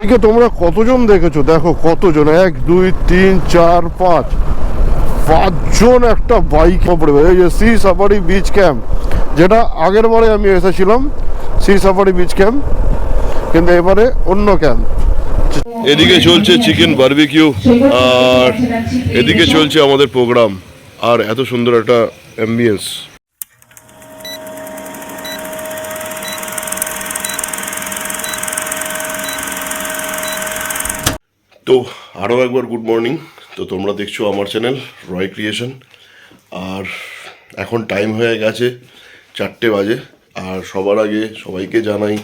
এদিকে তোমরা কতজন দেখেছ? দেখো কতজন? এক, দুই, তিন, চার, পাঁচ। পাঁচজন একটা বাইক এই যে সি সাফারি বিচ ক্যাম্প যেটা আগের বারে আমি এসেছিলাম সি সাফারি বিচ ক্যাম্প কিন্তু এবারে অন্য ক্যাম্প এদিকে চলছে চিকেন বার্বিকিউ আর এদিকে চলছে আমাদের প্রোগ্রাম আর এত সুন্দর একটা অ্যাম্বিয়েন্স তো আরও একবার গুড মর্নিং তো তোমরা দেখছ আমার চ্যানেল রয় ক্রিয়েশন আর এখন টাইম হয়ে গেছে চারটে বাজে। আর সবার আগে সবাইকে জানাই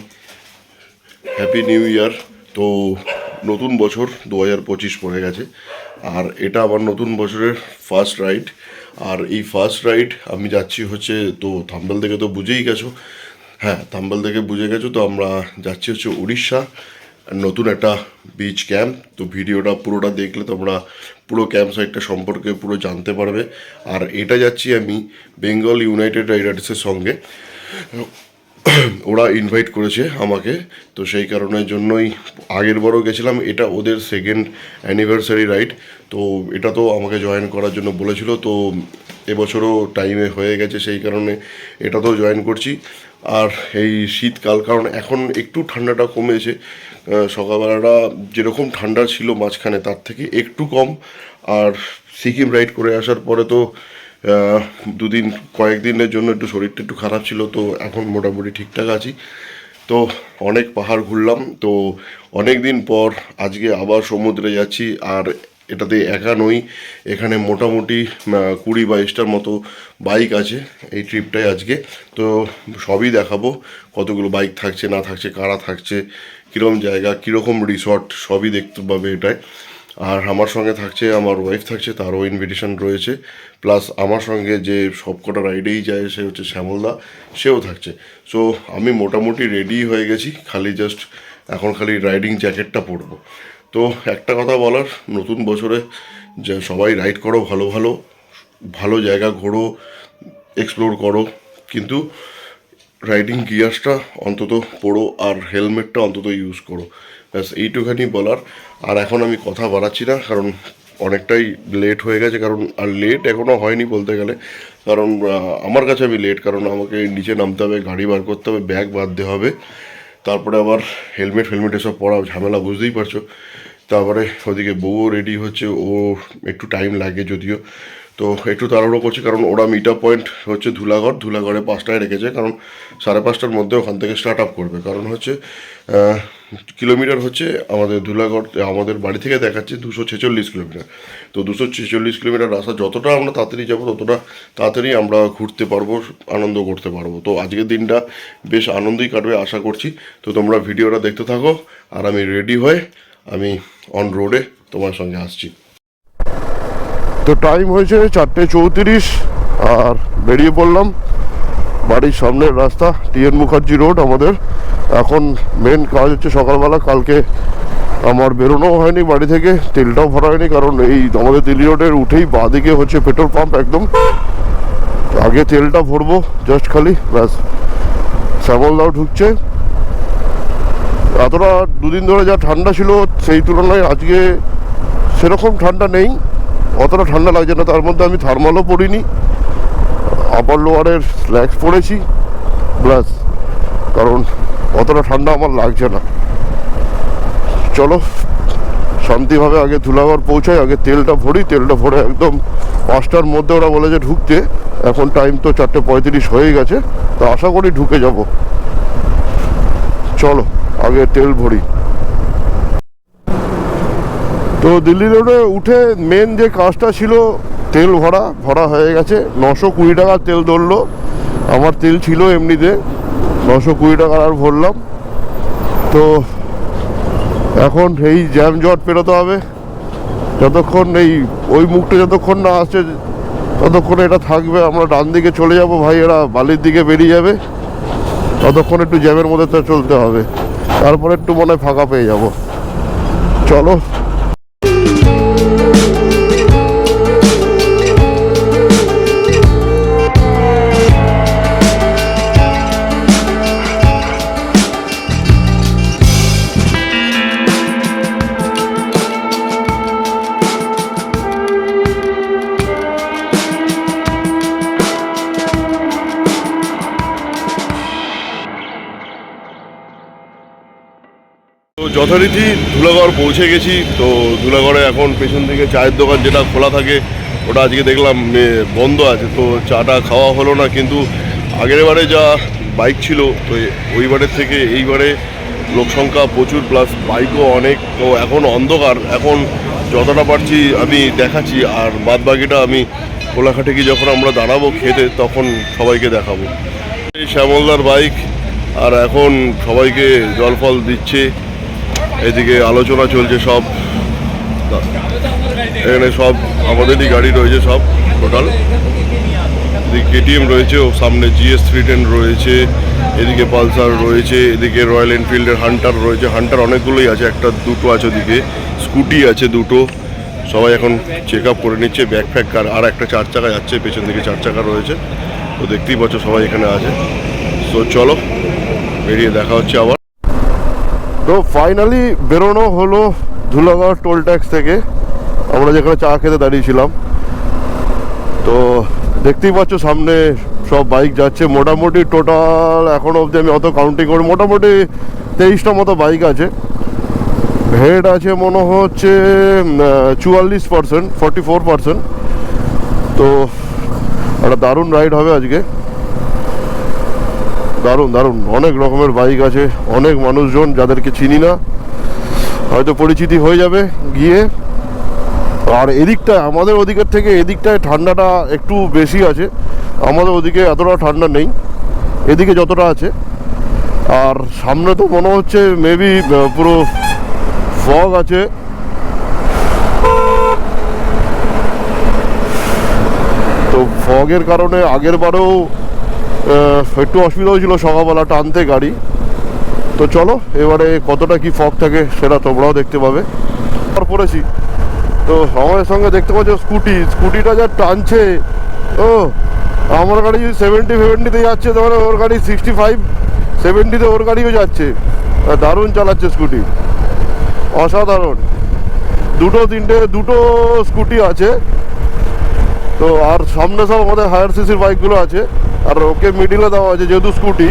হ্যাপি নিউ ইয়ার তো নতুন বছর দু হাজার পঁচিশ পড়ে গেছে। আর এটা আমার নতুন বছরের ফার্স্ট রাইড আর এই ফার্স্ট রাইড আমি যাচ্ছি হচ্ছে, তো থাম্বেল থেকে তো বুঝেই গেছো। হ্যাঁ থাম্বেল থেকে বুঝে গেছো, তো আমরা যাচ্ছি হচ্ছে উড়িষ্যা। নতুন একটা বিচ ক্যাম্প তো ভিডিওটা পুরোটা দেখলে তোমরা পুরো ক্যাম্প সাইটটা সম্পর্কে পুরো জানতে পারবে। আর এটা যাচ্ছি আমি বেঙ্গল ইউনাইটেড রাইডার্সের সঙ্গে। ওরা ইনভাইট করেছে আমাকে, তো সেই কারণের জন্যই আগের বারও গেছিলাম। এটা ওদের সেকেন্ড অ্যানিভার্সারি রাইড তো এটা তো আমাকে জয়েন করার জন্য বলেছিল, তো এবছরও টাইমে হয়ে গেছে, সেই কারণে এটা তো জয়েন করছি। আর এই শীতকাল, কারণ এখন একটু ঠান্ডাটা কমেছে সকালবেলাটা যেরকম ঠান্ডা ছিল মাঝখানে, তার থেকে একটু কম। আর সিকিম রাইড করে আসার পরে তো দুদিন কয়েকদিনের জন্য একটু শরীরটা একটু খারাপ ছিল, তো এখন মোটামুটি ঠিকঠাক আছি। তো অনেক পাহাড় ঘুরলাম, তো অনেক দিন পর আজকে আবার সমুদ্রে যাচ্ছি, আর এটাতে একা নই। এখানে মোটামুটি কুড়ি বাইশটার মতো বাইক আছে এই ট্রিপটায় আজকে। তো সবই দেখাবো, কতগুলো বাইক থাকছে, না থাকছে, কারা থাকছে কীরকম জায়গা, কীরকম রিসর্ট সবই দেখতে পাবে এটায় আর আমার সঙ্গে থাকছে, আমার ওয়াইফ থাকছে, তারও ইনভিটেশন রয়েছে। প্লাস আমার সঙ্গে যে সবকটা রাইডেই যায়, সে হচ্ছে শ্যামলদা, সেও থাকছে। সো আমি মোটামুটি রেডি হয়ে গেছি, খালি জাস্ট এখন খালি রাইডিং জ্যাকেটটা পরবো। তো একটা কথা বলার, নতুন বছরে যে সবাই রাইড করো ভালো ভালো ভালো জায়গা ঘোরো এক্সপ্লোর করো, কিন্তু রাইডিং গিয়ার্সটা অন্তত পড়ো আর হেলমেটটা অন্তত ইউজ করো। ব্যাস, এইটুখানি বলার। আর এখন আমি কথা বাড়াচ্ছি না, কারণ অনেকটাই লেট হয়ে গেছে, কারণ আর লেট এখনও হয়নি বলতে গেলে। কারণ আমার কাছে আমি লেট কারণ আমাকে নিচে নামতে হবে, গাড়ি বার করতে হবে ব্যাগ বাঁধতে হবে। তারপরে আবার হেলমেট, ফেলমেট এসব পরা ঝামেলা, বুঝতেই পারছ। তারপরে ওদিকে বউও রেডি হচ্ছে, ও একটু টাইম লাগে যদিও। তো একটু তাড়াহুড়ো করছি, কারণ ওরা মিট পয়েন্ট হচ্ছে ধুলাগড় ধুলাগড়ে পাঁচটায় রেখেছে, কারণ সাড়ে পাঁচটার মধ্যে ওখান থেকে স্টার্ট আপ করবে। কারণ হচ্ছে কিলোমিটার হচ্ছে আমাদের ধুলাগড় আমাদের বাড়ি থেকে দেখাচ্ছে দুশো ছেচল্লিশ কিলোমিটার তো দুশো ছেচল্লিশ কিলোমিটার রাস্তা যতটা আমরা তাড়াতাড়ি যাব, ততটা তাড়াতাড়ি আমরা ঘুরতে পারব, আনন্দ করতে পারব। তো আজকের দিনটা বেশ আনন্দই কাটবে, আশা করছি। তো তোমরা ভিডিওটা দেখতে থাকো, আর আমি রেডি হয়ে আমি অন রোডে তোমার সঙ্গে আসছি। তো টাইম হয়েছে চারটে চৌত্রিশ, আর বেরিয়ে পড়লাম বাড়ির সামনের রাস্তা, টিএন মুখার্জি রোড আমাদের। এখন মেন কাজ হচ্ছে সকালবেলা, কালকে আমার বেরোনোও হয়নি বাড়ি থেকে, তেলটাও ভরা হয়নি, কারণ এই আমাদের দিল্লি রোডের উঠেই বাঁদিকে হচ্ছে পেট্রোল পাম্প একদম। আগে তেলটা ভরবো জাস্ট খালি, ব্যাস। শ্যামলদাও ঢুকছে। এতটা দুদিন ধরে যা ঠান্ডা ছিল, সেই তুলনায় আজকে সেরকম ঠান্ডা নেই। অতটা ঠান্ডা লাগছে না তার মধ্যে আমি থার্মালও পরিনি আপার লোয়ারের স্ল্যাক্স পরেছি প্লাস কারণ অতটা ঠান্ডা আমার লাগছে না। চলো, শান্তিভাবে আগে ধুলাগড় পৌঁছাই, আগে তেলটা ভরি, তেলটা ভরে একদম পাঁচটার মধ্যে ওরা বলেছে ঢুকতে, এখন টাইম তো চারটে পঁয়ত্রিশ হয়ে গেছে, তো আশা করি ঢুকে যাব। চলো, আগে তেল ভরি। তো দিল্লি রোডে উঠে মেন যে কাজটা ছিল, তেল ভরা ভরা হয়ে গেছে। নশো কুড়ি টাকার তেল ধরলো। আমার তেল ছিল এমনিতে, নশো কুড়ি টাকার আর ভরলাম। তো এখন এই জ্যাম জট পেরোতে হবে। যতক্ষণ এই, ওই মুখটা যতক্ষণ না আসছে, ততক্ষণ এটা থাকবে। আমরা ডান দিকে চলে যাব ভাই, এরা বালির দিকে বেরিয়ে যাবে। ততক্ষণ একটু জ্যামের মধ্যে চলতে হবে। তারপরে একটু মনে ফাঁকা পেয়ে যাব। চলো। যথারীতি ধুলাগড় পৌঁছে গেছি। তো ধুলাগড়ে এখন পেছন দিকে চায়ের দোকান যেটা খোলা থাকে, ওটা আজকে দেখলাম বন্ধ আছে। তো চাটা খাওয়া হলো না, কিন্তু আগের বারে যা বাইক ছিল, তো ওইবারের থেকে এইবারে লোক সংখ্যা প্রচুর, প্লাস বাইকও অনেক, তো এখন অন্ধকার। এখন যতটা পারছি আমি দেখাচ্ছি, আর বাদ বাকিটা আমি কোলাঘাটে গিয়ে যখন আমরা দাঁড়াবো খেতে, তখন সবাইকে দেখাবো। এই শ্যামলদার বাইক, আর এখন সবাইকে জল ফল দিচ্ছে। এদিকে আলোচনা চলছে সব। এখানে সব আমাদেরই গাড়ি রয়েছে সব টোটাল এদিকে কেটিএম রয়েছে, ও সামনে জিএস থ্রি টেন রয়েছে, এদিকে পালসার রয়েছে, এদিকে রয়্যাল এনফিল্ডের হান্টার রয়েছে। হান্টার অনেকগুলোই আছে, একটা দুটো আছে ওদিকে, স্কুটি আছে দুটো। সবাই এখন চেক আপ করে নিচ্ছে ব্যাগ ফ্যাগ কার, আর একটা চার চাকা যাচ্ছে, পেছন দিকে চার চাকা রয়েছে। তো দেখতেই পাচ্ছ সবাই এখানে আছে। তো চলো, বেরিয়ে দেখা হচ্ছে আবার। তো ফাইনালি বেরোনো হলো ধুলাগড় টোল ট্যাক্স থেকে। আমরা যেখানে চা খেতে দাঁড়িয়েছিলাম। তো দেখতেই পাচ্ছ সামনে সব বাইক যাচ্ছে। মোটামুটি টোটাল এখন অবধি আমি অত কাউন্টিং করি মোটামুটি তেইশটা মতো বাইক আছে। হেড আছে মনে হচ্ছে চুয়াল্লিশ পার্সেন্ট ফর্টি ফোর পার্সেন্ট তো একটা দারুণ রাইড হবে আজকে। দারুণ দারুণ। অনেক রকমের বাইক আছে, অনেক মানুষজন যাদেরকে চিনি না। হয়তো পরিচিতি হয়ে যাবে গিয়ে। আর এদিকটা, আমাদের ওদিকের থেকে এদিকটায় ঠান্ডাটা একটু বেশি আছে। আমাদের ওদিকে এতটা ঠান্ডা নেই। এদিকে যতটা আছে। আর সামনে তো মনে হচ্ছে মেবি পুরো ফগ আছে। তো ফগের কারণে আগের বারেও একটু অসুবিধা হয়েছিল সকালবেলা টানতে গাড়ি। তো চলো, এবারে কতটা কি ফগ থাকে সেটা তোমরাও দেখতে পাবে। আর পড়েছি। তো আমাদের সঙ্গে দেখতে পাচ্ছ স্কুটি। স্কুটিটা যা টানছে, ও, আমার গাড়ি যদি সেভেন্টি ফেভেন্টিতে যাচ্ছে, তাহলে ওর গাড়ি সিক্সটি ফাইভ সেভেন্টিতে ওর গাড়িও যাচ্ছে। দারুণ চালাচ্ছে স্কুটি। অসাধারণ। দুটো, তিনটে, দুটো স্কুটি আছে। তো আর সামনে সব আমাদের হায়ার সিসির বাইকগুলো আছে। আর ওকে মিডিলে দেওয়া আছে যেহেতু স্কুটি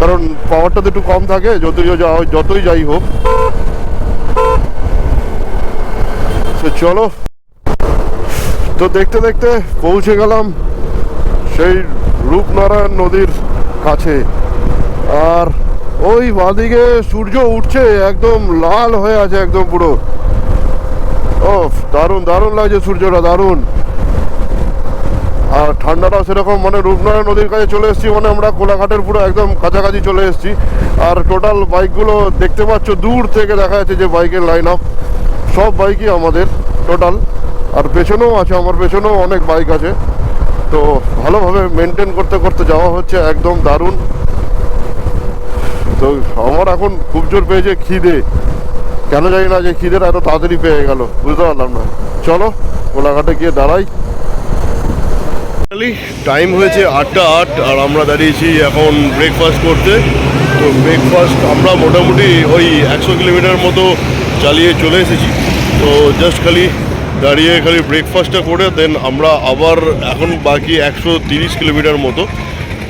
কারণ পাওয়ারটা তো একটু কম থাকে, যতই যতই যাই হোক। চলো, তো দেখতে দেখতে পৌঁছে গেলাম সেই রূপনারায়ণ নদীর কাছে। আর ওই বাদিকে সূর্য উঠছে, একদম লাল হয়ে আছে, একদম পুরো। ও দারুণ দারুণ লাগছে সূর্যটা, দারুণ। আর ঠান্ডাটাও সেরকম মানে রূপনারায়ণ নদীর কাছে চলে এসেছি মানে আমরা কোলাঘাটের পুরো একদম কাছাকাছি চলে এসেছি। আর টোটাল বাইকগুলো দেখতে পাচ্ছ, দূর থেকে দেখা যাচ্ছে যে বাইকের লাইন আপ সব বাইকই আমাদের টোটাল আর পেছনেও আছে, আমার পেছনেও অনেক বাইক আছে। তো ভালোভাবে মেনটেন করতে করতে যাওয়া হচ্ছে, একদম দারুণ। তো আমার এখন খুব জোর পেয়েছে খিদে। কেন জানি না যে খিদেটা এত তাড়াতাড়ি পেয়ে গেল, বুঝতে পারলাম না। চলো, কোলাঘাটে গিয়ে দাঁড়াই। টাইম হয়েছে আটটা আট আর আমরা দাঁড়িয়েছি এখন ব্রেকফাস্ট করতে। তো ব্রেকফাস্ট আমরা মোটামুটি ওই একশো কিলোমিটার মতো চালিয়ে চলে এসেছি। তো জাস্ট খালি দাঁড়িয়ে খালি ব্রেকফাস্টটা করে দেন আমরা আবার এখন বাকি একশো তিরিশ কিলোমিটার মতো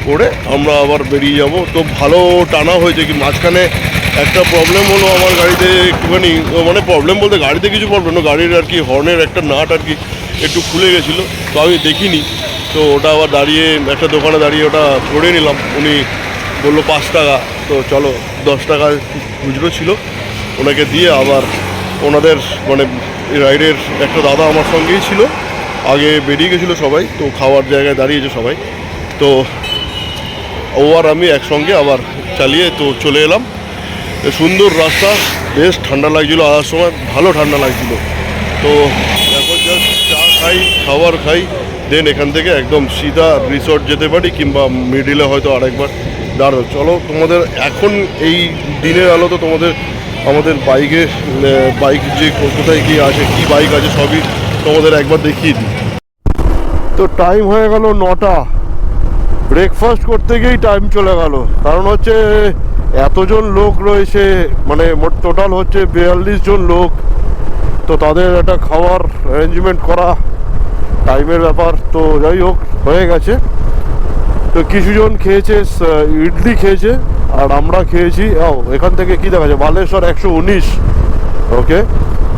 করে আমরা আবার বেরিয়ে যাব। তো ভালো টানা হয়েছে কি মাঝখানে একটা প্রবলেম হলো আমার গাড়িতে একটুখানি মানে প্রবলেম বলতে গাড়িতে কিছু প্রবলেম না, গাড়ির আর কি হর্নের একটা নাট আর কি একটু খুলে গেছিল। তো আমি দেখিনি। তো ওটা আবার দাঁড়িয়ে, একটা দোকানে দাঁড়িয়ে ওটা করে নিলাম। উনি বলল, পাঁচ টাকা। তো চলো, দশ টাকা খুচরো ছিল। ওনাকে দিয়ে আবার ওনাদের মানে রাইডের একটা দাদা আমার সঙ্গেই ছিল। আগে বেরিয়ে গেছিল সবাই, তো খাওয়ার জায়গায় দাঁড়িয়েছে সবাই। তো ও আর আমি একসঙ্গে আবার চালিয়ে তো চলে এলাম। সুন্দর রাস্তা, বেশ ঠান্ডা লাগছিল আসার সময়, ভালো ঠান্ডা লাগছিল। তো এখন জাস্ট চা খাই, খাবার খাই। দেন এখান থেকে একদম সিধা রিসর্ট যেতে পারি কিংবা মিডিলে হয়তো আরেকবার। দাঁড়ো চলো, তোমাদের এখন এই দিনের আলো তো তোমাদের, আমাদের বাইকে বাইক যে কোথায় কি আছে, কি বাইক আছে সবই তোমাদের একবার দেখিয়ে দিই। তো টাইম হয়ে গেল নটা। ব্রেকফাস্ট করতে গিয়েই টাইম চলে গেল। কারণ হচ্ছে এতজন লোক রয়েছে মানে মোট টোটাল হচ্ছে বিয়াল্লিশ জন লোক। তো তাদের একটা খাওয়ার অ্যারেঞ্জমেন্ট করা টাইমের ব্যাপার তো যাই হোক, হয়ে গেছে। তো কিছুজন খেয়েছে ইডলি খেয়েছে, আর আমরা খেয়েছি, ও, এখান থেকে কি দেখা যায়? বালেশ্বর একশো উনিশ। ওকে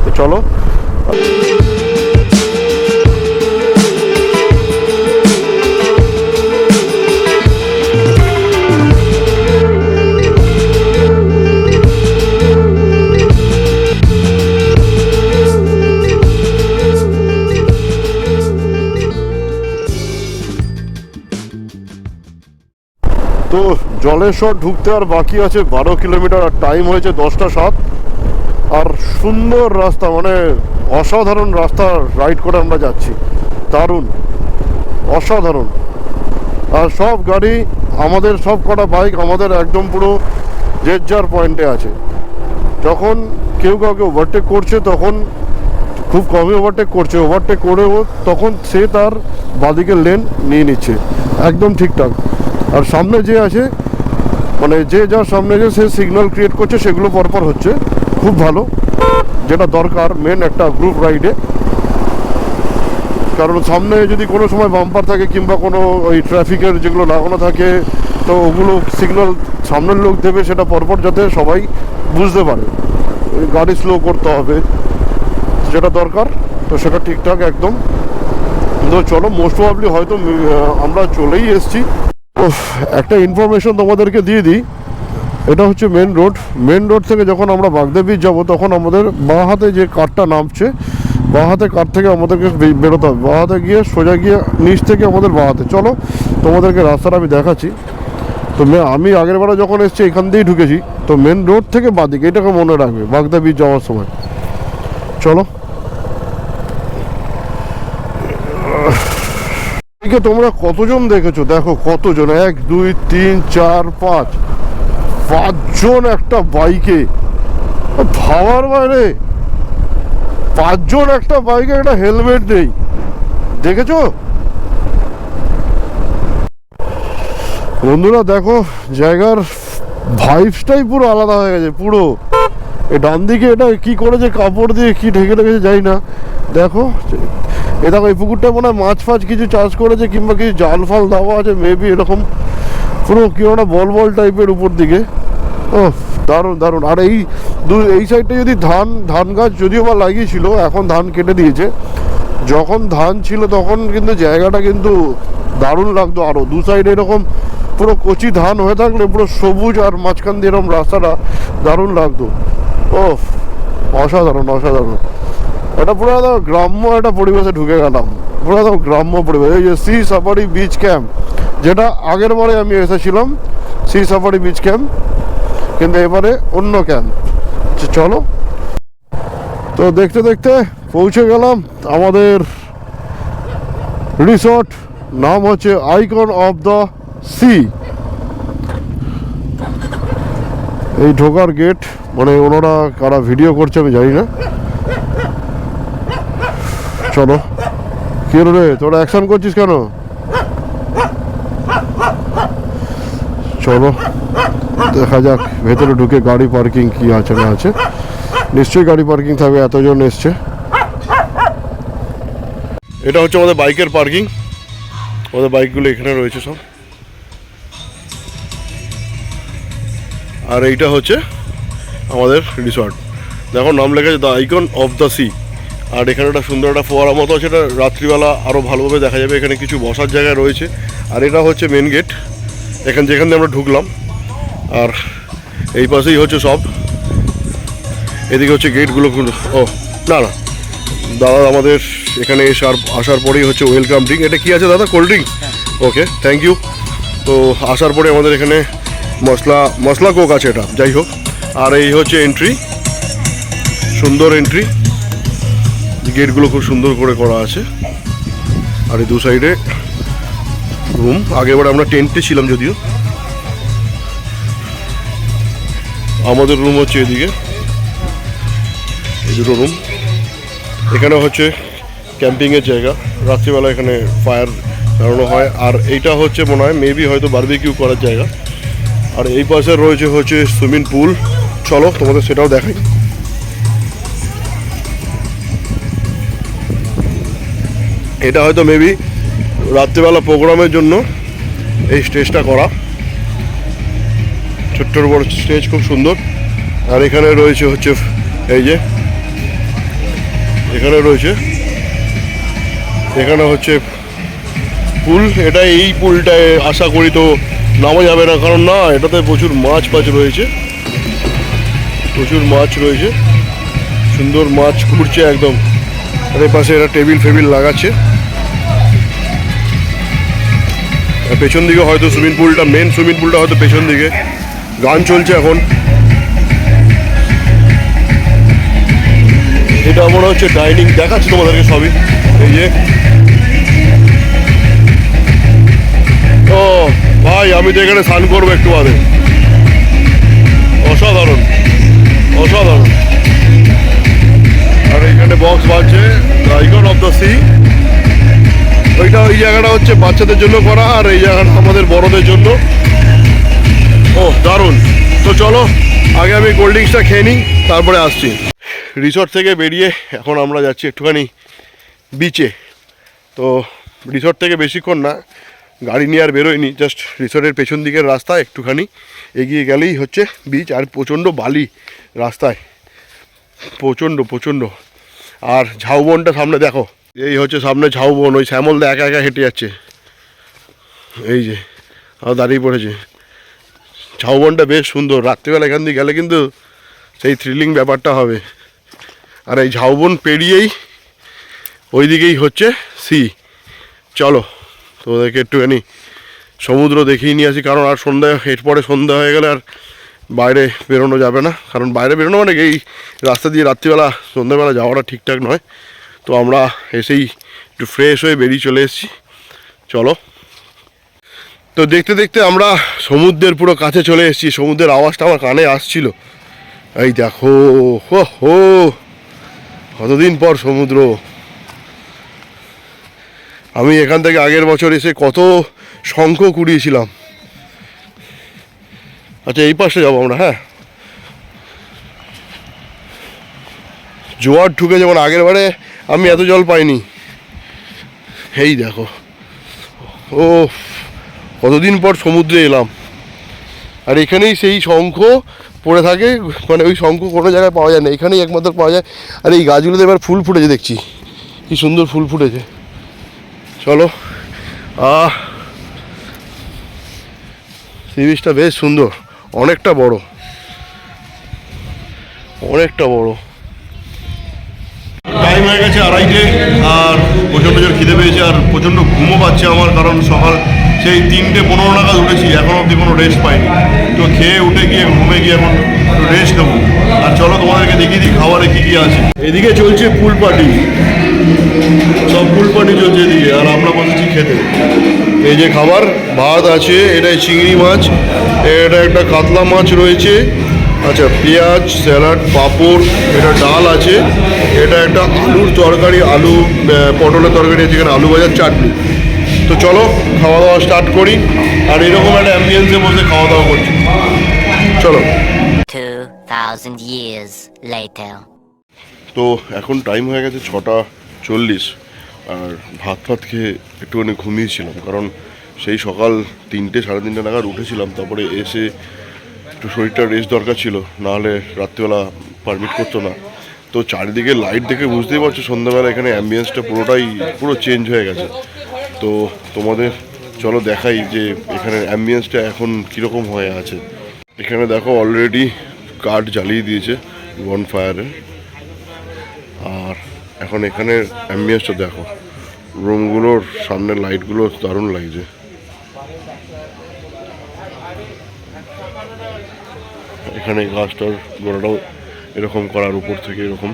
তো চলো। তো জলেশ্বর ঢুকতে আর বাকি আছে বারো কিলোমিটার, আর টাইম হয়েছে দশটা সাত। আর সুন্দর রাস্তা মানে অসাধারণ রাস্তা রাইড করে আমরা যাচ্ছি। দারুণ, অসাধারণ। আর সব গাড়ি, আমাদের সব কটা বাইক আমাদের একদম পুরো যে যার পয়েন্টে আছে। যখন কেউ কাউকে ওভারটেক করছে, তখন খুব কমই ওভারটেক করছে। ওভারটেক করেও তখন সে তার বাদিকে লেন নিয়ে নিচ্ছে। একদম ঠিকঠাক। আর সামনে যে আছে মানে যে যার সামনে যে সে সিগন্যাল ক্রিয়েট করছে, সেগুলো পরপর হচ্ছে। খুব ভালো। যেটা দরকার মেন একটা গ্রুপ রাইডে কারণ সামনে যদি কোনো সময় বাম্পার থাকে কিংবা কোনো ওই ট্রাফিকের যেগুলো লাগানো থাকে, তো ওগুলো সিগন্যাল সামনের লোক দেবে, সেটা পরপর যাতে সবাই বুঝতে পারে। গাড়ি স্লো করতে হবে। যেটা দরকার, তো সেটা ঠিকঠাক একদম। তো চলো মোস্ট প্রবাবলি হয়তো আমরা চলেই এসেছি। একটা ইনফরমেশন তোমাদেরকে দিয়ে দিই। এটা হচ্ছে মেন রোড মেন রোড থেকে যখন আমরা বাগদা বীচ যাব, তখন আমাদের বাঁ হাতে যে কারটা নামছে, বাঁ হাতে কার থেকে আমাদেরকে বেরোতে হবে। বাঁ হাতে গিয়ে সোজা গিয়ে নিচ থেকে আমাদের বাঁ হাতে। চলো, তোমাদেরকে রাস্তাটা আমি দেখাচ্ছি। তো আমি আগের বারে যখন এসেছি, এখান দিয়েই ঢুকেছি। তো মেন রোড থেকে বাদিকে, এটাকে মনে রাখবে বাগদা যাওয়ার সময়। চলো। এদিকে তোমরা কতজন দেখেছ? দেখো কতজন? এক, দুই, তিন, চার, পাঁচ। পাঁচজন একটা বাইকে। ভাবার বাইরে। পাঁচজন একটা বাইকে একটা হেলমেট নেই। দেখেছ? বন্ধুরা, দেখো, জায়গার ভাইবসটাই পুরো আলাদা হয়ে গেছে, পুরো। এই ডান দিকে এটা কি করেছে কাপড় দিয়ে কি ঢেকে রেখেছে যাই না। দেখো এ দেখো, এই পুকুরটা মনে হয় মাছ ফাছ কিছু চাষ করেছে, কিংবা কিছু জাল ফাল দেওয়া আছে মেবি এরকম পুরো কি একটা বল বল টাইপের উপর দিকে। ও, দারুণ দারুণ। আর এই এই সাইডটা যদি ধান ধান গাছ যদিও বা লাগিয়েছিল, এখন ধান কেটে দিয়েছে। যখন ধান ছিল, তখন কিন্তু জায়গাটা কিন্তু দারুণ লাগতো। আরও দু সাইডে এরকম পুরো কচি ধান হয়ে থাকলে পুরো সবুজ আর মাঝখান দিয়ে এরকম রাস্তাটা দারুণ লাগতো। ও অসাধারণ অসাধারণ। এটা পুরো একদম গ্রাম্য একটা পরিবেশে ঢুকে গেলাম। পুরো একদম গ্রাম্য পরিবেশ। এই যে সি সাফারি বিচ ক্যাম্প যেটা আগের বারে আমি এসেছিলাম সি সাফারি বিচ ক্যাম্প কিন্তু এবারে অন্য ক্যাম্প চলো। তো দেখতে দেখতে পৌঁছে গেলাম আমাদের রিসর্ট নাম হচ্ছে আইকন অফ দ্য সি এই ঢোকার গেট মানে ওনারা কারা ভিডিও করছে আমি জানি না। চলো কি রে? তোরা অ্যাকশন করছিস কেন? চলো দেখা যাক ভেতরে ঢুকে গাড়ি পার্কিং কি আছে না আছে। নিশ্চয়ই গাড়ি পার্কিং থাকবে, এতজন এসছে। এটা হচ্ছে আমাদের বাইকের পার্কিং আমাদের বাইকগুলো এখানে রয়েছে সব। আর এইটা হচ্ছে আমাদের রিসর্ট দেখো, নাম লেখা আছে the icon of the C R এখানে একটা সুন্দর একটা ফোয়ারা মতো আছে এটা রাত্রিবেলা আরও ভালোভাবে দেখা যাবে। এখানে কিছু বসার জায়গা রয়েছে। আর এটা হচ্ছে মেন গেট এখান যেখান দিয়ে আমরা ঢুকলাম। আর এই পাশেই হচ্ছে সব। এদিকে হচ্ছে গেটগুলো ও না না। দাদা আমাদের এখানে এসার আসার পরেই হচ্ছে ওয়েলকাম ড্রিঙ্ক এটা কি আছে দাদা? Cold drink okay thank you তো আসার পরে আমাদের এখানে মশলা মশলা কোক আছে এটা। যাই হোক। আর এই হচ্ছে এন্ট্রি সুন্দর এন্ট্রি গেটগুলো খুব সুন্দর করে করা আছে। আর এই দু সাইডে রুম আগেবার আমরা টেন্টে ছিলাম যদিও। আমাদের রুম হচ্ছে এদিকে। এই দুটো রুম এখানে হচ্ছে ক্যাম্পিংয়ের জায়গা। রাত্রিবেলা এখানে ফায়ার জ্বালানো হয়। আর এইটা হচ্ছে মনে হয় মেবি হয়তো বারবিকিউ করার জায়গা। আর এই পাশে রয়েছে হচ্ছে সুইমিং পুল চলো তোমাদের সেটাও দেখাই। এটা হয়তো মেবি রাত্রিবেলা প্রোগ্রামের জন্য এই স্টেজটা করা। ছোট্টর বড় স্টেজ খুব সুন্দর। আর এখানে রয়েছে হচ্ছে এই যে, এখানে রয়েছে, এখানে হচ্ছে পুল। এটা এই পুলটায় আশা করি তো নামা যাবে না, কারণ না, এটাতে প্রচুর মাছ ফাছ রয়েছে। প্রচুর মাছ রয়েছে। সুন্দর মাছ ঘুরছে একদম। এর পাশে এরা টেবিল ফেবিল লাগাচ্ছে। পেছন দিকে হয়তো সুইমিং পুলটা মেন সুইমিং পুলটা হয়তো পেছন দিকে। গান চলছে এখন। এটা মনে হচ্ছে ডাইনিং, দেখাচ্ছি তোমাদেরকে সবই। এই যে। ও, ভাই, আমি তো এখানে স্নান করব একটু বাদে। অসাধারণ। অসাধারণ। এখানে বক্স বাজছে আইকন অফ দ্য সি ওইটা ওই জায়গাটা হচ্ছে বাচ্চাদের জন্য করা, আর এই জায়গাটা আমাদের বড়দের জন্য। ও, দারুণ। তো চলো, আগে আমি কোল্ড ড্রিঙ্কসটা খেয়ে নিই, তারপরে আসছি। রিসর্ট থেকে বেরিয়ে এখন আমরা যাচ্ছি একটুখানি বিচে তো রিসর্ট থেকে বেশিক্ষণ না, গাড়ি নিয়ে আর বেরোয়নি জাস্ট রিসর্টের পেছন দিকের রাস্তা একটুখানি এগিয়ে গেলেই হচ্ছে বিচ আর প্রচণ্ড বালি রাস্তায়। প্রচণ্ড প্রচণ্ড। আর ঝাউবনটা সামনে দেখো। এই হচ্ছে সামনে ঝাউবন ওই শ্যামল দা একা একা হেঁটে যাচ্ছে। এই যে, আর দাঁড়িয়ে পড়েছে। ঝাউবনটা বেশ সুন্দর, রাত্রিবেলা এখান দিয়ে গেলে কিন্তু সেই থ্রিলিং ব্যাপারটা হবে। আর এই ঝাউবন পেরিয়েই ওই দিকেই হচ্ছে সি চলো, তোমাদেরকে একটুখানি সমুদ্র দেখিয়ে নিয়ে আসি, কারণ আর সন্ধ্যা, এরপরে সন্ধ্যা হয়ে গেলে আর বাইরে বেরোনো যাবে না। কারণ বাইরে বেরোনো মানে এই রাস্তা দিয়ে রাত্রিবেলা, সন্ধ্যাবেলা যাওয়াটা ঠিকঠাক নয়। তো আমরা এসেই একটু ফ্রেশ হয়ে বেরিয়ে চলে এসেছি। চলো। তো দেখতে দেখতে আমরা সমুদ্রের পুরো কাছে চলে এসেছি। সমুদ্রের আওয়াজটা আমার কানে আসছিল। এই দেখো, হো হো, কতদিন পর সমুদ্র। আমি এখান থেকে আগের বছর এসে কত শঙ্খ কুড়িয়েছিলাম। আচ্ছা এই পাশে যাব আমরা হ্যাঁ। জোয়ার ঢুকে যেমন আগের বারে, আমি এত জল পাইনি। এই দেখো, ও, কতদিন পর সমুদ্রে এলাম। আর এখানেই সেই শঙ্খ পড়ে থাকে মানে ওই শঙ্খ কোনো জায়গায় পাওয়া যায় না, এখানেই একমাত্র পাওয়া যায়। আর এই গাছগুলোতে এবার ফুল ফুটেছে, দেখছি। কি সুন্দর ফুল ফুটেছে। চলো, আহ। সি বেশ সুন্দর। অনেকটা বড়। অনেকটা বড়। টাইম হয়ে গেছে আড়াইটে, আর প্রচণ্ড জোর খিদে পেয়েছে, আর প্রচণ্ড ঘুমও পাচ্ছে আমার, কারণ সকাল সেই তিনটে পনেরো নাগাদ উঠেছি, এখন অবধি কোনো রেস্ট পাইনি। তো খেয়ে উঠে গিয়ে ঘুমে গিয়ে এখন রেস্ট নেব। আর চলো তোমাদেরকে দেখিয়ে দিই খাবারে কী কী আছে। এদিকে চলছে পুল পার্টি সব পুল পার্টি চলছে এদিকে, আর আমরা বসেছি খেতে। এই যে খাবার, ভাত আছে এটা চিংড়ি মাছ, এটা একটা কাতলা মাছ রয়েছে। আচ্ছা পেঁয়াজ, স্যালাড, পাঁপড়, এটা ডাল আছে। এটা একটা আলুর তরকারি, আলু পটলের তরকারি আছে এখানে আলু ভাজার চাটনি। তো চলো খাওয়া দাওয়া স্টার্ট করি। আর এরকম একটা অ্যাম্বিয়েন্সে বসে খাওয়া দাওয়া করছি। চলো। 2,000 years তো এখন টাইম হয়ে গেছে ছটা চল্লিশ। আর ভাত ফাত খেয়ে একটুখানি ঘুমিয়েছিলাম। কারণ সেই সকাল তিনটে সাড়ে তিনটে নাগাদ উঠেছিলাম। তারপরে এসে একটু শরীরটা রেস্ট দরকার ছিল। নাহলে রাত্রিবেলা পারমিট করতো না। তো চারিদিকে লাইট দেখে বুঝতেই পারছ সন্ধ্যাবেলা এখানে অ্যাম্বিয়েন্সটা পুরোটাই পুরো চেঞ্জ হয়ে গেছে। তো তোমাদের, চলো দেখাই যে এখানে অ্যাম্বিয়েন্সটা এখন কীরকম হয়ে আছে। এখানে দেখো অলরেডি কাঠ জ্বালিয়ে দিয়েছে বন ফায়ারে আর এখন এখানে অ্যাম্বিয়েন্সটা দেখো। রুমগুলোর সামনের লাইটগুলো দারুণ লাগছে। এখানে গাছটার গোড়াটাও এরকম করার উপর থেকে এরকম।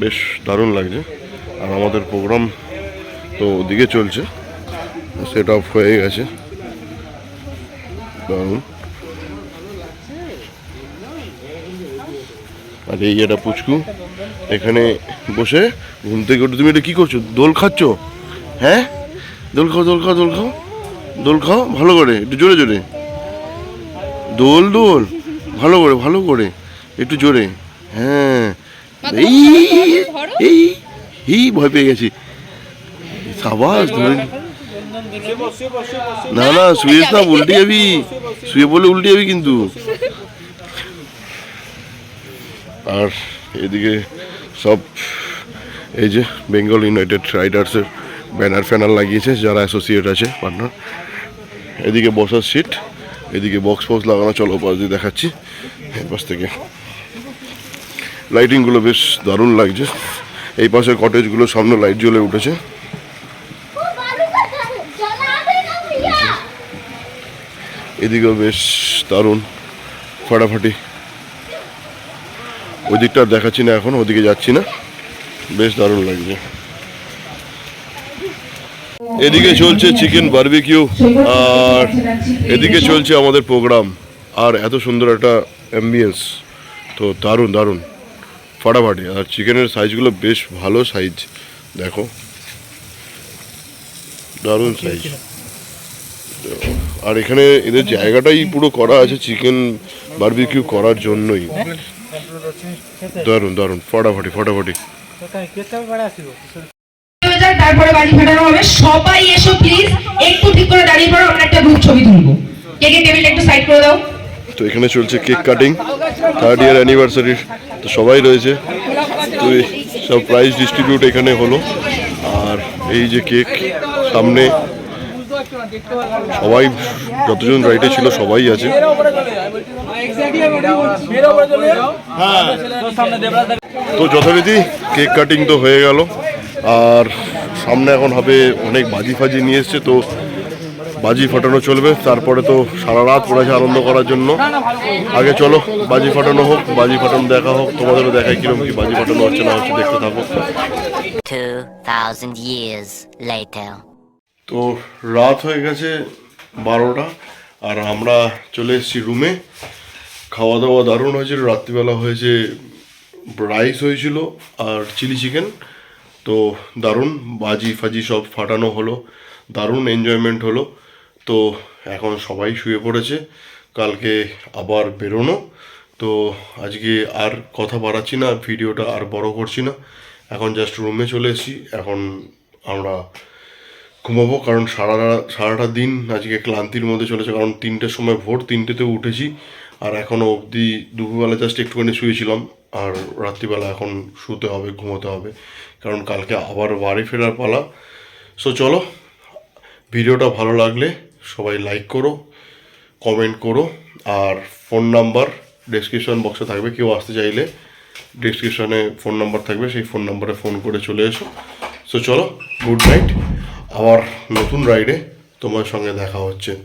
বেশ দারুণ লাগছে। আর আমাদের প্রোগ্রাম তো ওদিকে চলছে। সেট আপ হয়ে গেছে। দারুণ। আর এই এটা পুচকু এখানে বসে ঘুম থেকে উঠে তুমি এটা কি করছ? দোল খাচ্ছ? হ্যাঁ? দোল খাও দোল খাও দোল খাও। দোল খাও? ভালো করে একটু জোরে জোরে। দোল দোল। ভালো করে ভালো করে একটু জোরে। হ্যাঁ। এই এই ভয় পেয়ে গেছি। সাবাস ধরে নি- না শুয়েছ না উল্টে যাবি শুয়ে বলে উল্টে যাবি কিন্তু আর এদিকে সব এই যে বেঙ্গল ইউনাইটেড রাইডার্সের ব্যানার ফ্যানার লাগিয়েছে যারা অ্যাসোসিয়েট আছে পার্টনার এদিকে বসার সিট এদিকে বক্স ফক্স লাগানো চলো পাশ দিয়ে দেখাচ্ছি। পাশ থেকে। লাইটিংগুলো বেশ দারুণ লাগছে। এই পাশের কটেজগুলো সামনে লাইট জ্বলে উঠেছে। এদিকেও বেশ দারুণ ফাটাফাটি। ওই দিকটা দেখাচ্ছি না এখন, ওদিকে যাচ্ছি না। বেশ দারুণ লাগছে। এদিকে চলছে চিকেন বারবিকিউ, আর এদিকে চলছে আমাদের প্রোগ্রাম। আর এত সুন্দর একটা অ্যাম্বিয়েন্স তো দারুণ দারুণ। ফাটাফাটি। আর চিকেনের সাইজগুলো বেশ ভালো সাইজ দেখো। দারুণ সাইজ আর এখানে এদের জায়গাটাই পুরো করা আছে চিকেন বারবিকিউ করার জন্যই। দারুণ দারুণ ফটাফটি ফটাফটি। তারপরে বাজি ফাটানো হবে। সবাই এসো প্লিজ একটু ঠিক করে দাঁড়িয়ে পড়ো আমরা একটা গ্রুপ ছবি তুলবো। কেকের টেবিলটা একটু সাইড করে দাও। তো এখানে চলছে কেক কাটিং থার্ড ইয়ার অ্যানিভার্সারির তো সবাই রয়েছে। তো এই সব প্রাইজ ডিস্ট্রিবিউট এখানে হলো। আর এই যে কেক সামনে সবাই যতজন রাইটে ছিল সবাই আছে। তো যথারীতি কেক কাটিং তো হয়ে গেল। আর সামনে এখন হবে অনেক বাজি ফাজি নিয়ে এসছে তো বাজি ফাটানো চলবে। তারপরে তো সারা রাত পড়েছে আনন্দ করার জন্য। আগে চলো বাজি ফাটানো হোক বাজি ফাটানো দেখা হোক তোমাদেরও দেখাই কীরকম কি বাজি ফাটানো হচ্ছে না হচ্ছে দেখতে থাকো। 2,000 years later. তো রাত হয়ে গেছে বারোটা, আর আমরা চলে এসেছি রুমে। খাওয়া দাওয়া দারুণ হয়েছিল, রাত্রিবেলা হয়েছে রাইস হয়েছিল আর চিলি চিকেন তো দারুণ, বাজি ফাজি সব ফাটানো হলো, দারুণ এনজয়মেন্ট হলো। তো এখন সবাই শুয়ে পড়েছে, কালকে আবার বেরোনো। তো আজকে আর কথা বাড়াচ্ছি না, ভিডিওটা আর বড় করছি না। এখন জাস্ট রুমে চলে এসেছি, এখন আমরা ঘুমাবো, কারণ সারাটা সারাটা দিন আজকে ক্লান্তির মধ্যে চলেছে, কারণ তিনটের সময় ভোর তিনটেতে উঠেছি, আর এখনও অবধি দুপুরবেলা জাস্ট একটুখানি শুয়েছিলাম, আর রাত্রিবেলা এখন শুতে হবে, ঘুমোতে হবে, কারণ কালকে আবার বাড়ি ফেরার পালা। সো চলো, ভিডিওটা ভালো লাগলে সবাই লাইক করো কমেন্ট করো, আর ফোন নাম্বার ডেসক্রিপশন বক্সে থাকবে, কেউ আসতে চাইলে ডিসক্রিপশনে ফোন নাম্বার থাকবে, সেই ফোন নাম্বারে ফোন করে চলে এসো। সো চলো গুড নাইট আবার নতুন রাইডে তোমার সঙ্গে দেখা হচ্ছে।